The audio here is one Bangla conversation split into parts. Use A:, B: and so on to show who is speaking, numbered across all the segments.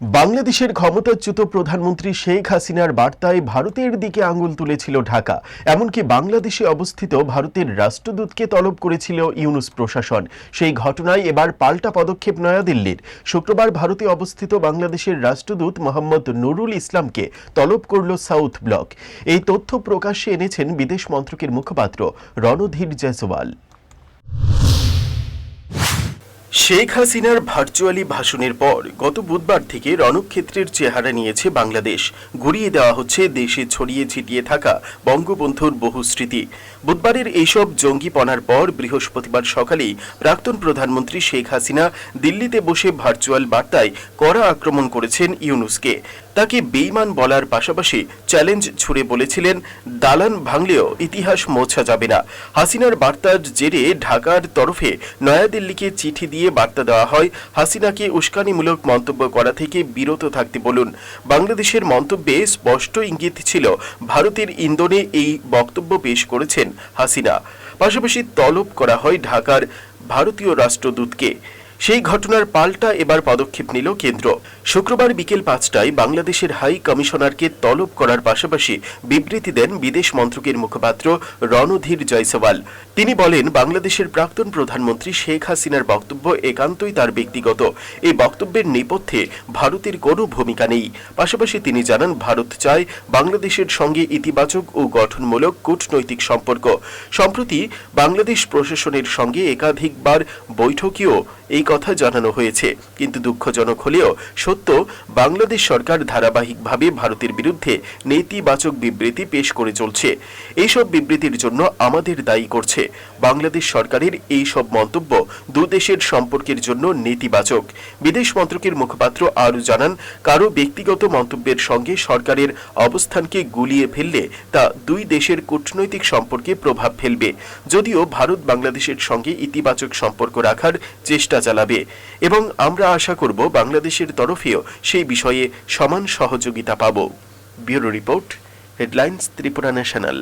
A: বাংলাদেশের ক্ষমতাচ্যুত প্রধানমন্ত্রী শেখ হাসিনার বার্তায় ভারতের দিকে আঙুল তুলেছিল ঢাকা। এমনকি বাংলাদেশে অবস্থিত ভারতের রাষ্ট্রদূতকে তলব করেছিল ইউনুস প্রশাসন। সেই ঘটনায় এবার পাল্টা পদক্ষেপ নয়াদিল্লির। শুক্রবার ভারতে অবস্থিত বাংলাদেশের রাষ্ট্রদূত মোহাম্মদ নুরুল ইসলামকে তলব করল সাউথ ব্লক। এই তথ্য প্রকাশ্যে এনেছেন বিদেশ মন্ত্রকের মুখপাত্র রণধীর জয়সওয়াল। শেখ হাসিনার ভার্চুয়ালি ভাষণের পর গত বুধবার থেকে রণক্ষেত্রের চেহারা নিয়েছে বাংলাদেশ। ঘুরিয়ে দেওয়া হচ্ছে দেশে ছড়িয়ে ছিটিয়ে থাকা বঙ্গবন্ধুর বহু স্মৃতি। বুধবারের এইসব জঙ্গিপনার পর বৃহস্পতিবার সকালেই প্রাক্তন প্রধানমন্ত্রী শেখ হাসিনা দিল্লিতে বসে ভার্চুয়াল বার্তায় কড়া আক্রমণ করেছেন ইউনুসকে। তাকে বেইমান বলার পাশাপাশি চ্যালেঞ্জ ছুড়ে বলেছিলেন, দালান ভাঙলেও ইতিহাস মোছা যাবে না। হাসিনার বার্তার জেরে ঢাকার তরফে নয়াদিল্লিকে চিঠি দিয়ে বার্তা দেওয়া হয়, হাসিনাকে উস্কানিমূলক মন্তব্য করা থেকে বিরত থাকতে বলুন। বাংলাদেশের মন্তব্যে স্পষ্ট ইঙ্গিত ছিল, ভারতের ইন্দোনে এই বক্তব্য পেশ করেছেন হাসিনা। পাশাপাশি তলব করা হয় ঢাকার ভারতীয় রাষ্ট্রদূতকে। সেই ঘটনার পাল্টা এবার পদক্ষেপ নিল কেন্দ্র। শুক্রবার বিকেল পাঁচটায় বাংলাদেশের হাই কমিশনারকে তলব করার পাশাপাশি বিবৃতি দেন বিদেশ মন্ত্রকের মুখপাত্র রণধীর জয়সওয়াল। তিনি বলেন, বাংলাদেশের প্রাক্তন প্রধানমন্ত্রী শেখ হাসিনার বক্তব্য একান্তই তার ব্যক্তিগত। এই বক্তব্যের নেপথ্যে ভারতের কোনো ভূমিকা নেই। পাশাপাশি তিনি জানান, ভারত চায় বাংলাদেশের সঙ্গে ইতিবাচক ও গঠনমূলক কূটনৈতিক সম্পর্ক। সম্প্রতি বাংলাদেশ প্রশাসনের সঙ্গে একাধিকবার বৈঠকেও এই কথা জানানো হয়েছে। কিন্তু দুঃখজনক হলেও সত্য, বাংলাদেশ সরকার ধারাবাহিকভাবে ভারতের বিরুদ্ধে নেতিবাচক বিবৃতি পেশ করে চলছে। এইসব বিবৃতির জন্য আমাদের দায়ী করছে। বাংলাদেশ সরকারের এই সব মন্তব্য দু দেশের সম্পর্কের জন্য নেতিবাচক। বিদেশ মন্ত্রকের মুখপাত্র আরও জানান কারও ব্যক্তিগত মন্তব্যের সঙ্গে সরকারের অবস্থানকে গুলিয়ে ফেললে তা দুই দেশের কূটনৈতিক সম্পর্কে প্রভাব ফেলবে। যদিও ভারত বাংলাদেশের সঙ্গে ইতিবাচক সম্পর্ক রাখার চেষ্টা চালাবে এবং আমরা আশা করব বাংলাদেশের তরফেও সেই বিষয়ে সমান সহযোগিতা পাব। Bureau report, headlines, Tripura national.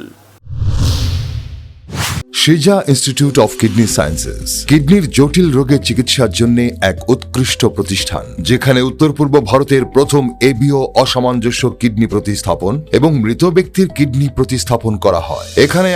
B: সিজা ইনস্টিটিউট অফ কিডনি সায়েন্সেস, কিডনির জটিল রোগের চিকিৎসার জন্য এক উৎকৃষ্ট প্রতিষ্ঠান, যেখানে উত্তর পূর্ব ভারতের প্রথম এবিও অসামঞ্জস্য কিডনি প্রতিস্থাপন এবং মৃত ব্যক্তির কিডনি প্রতিস্থাপন করা হয়। এখানে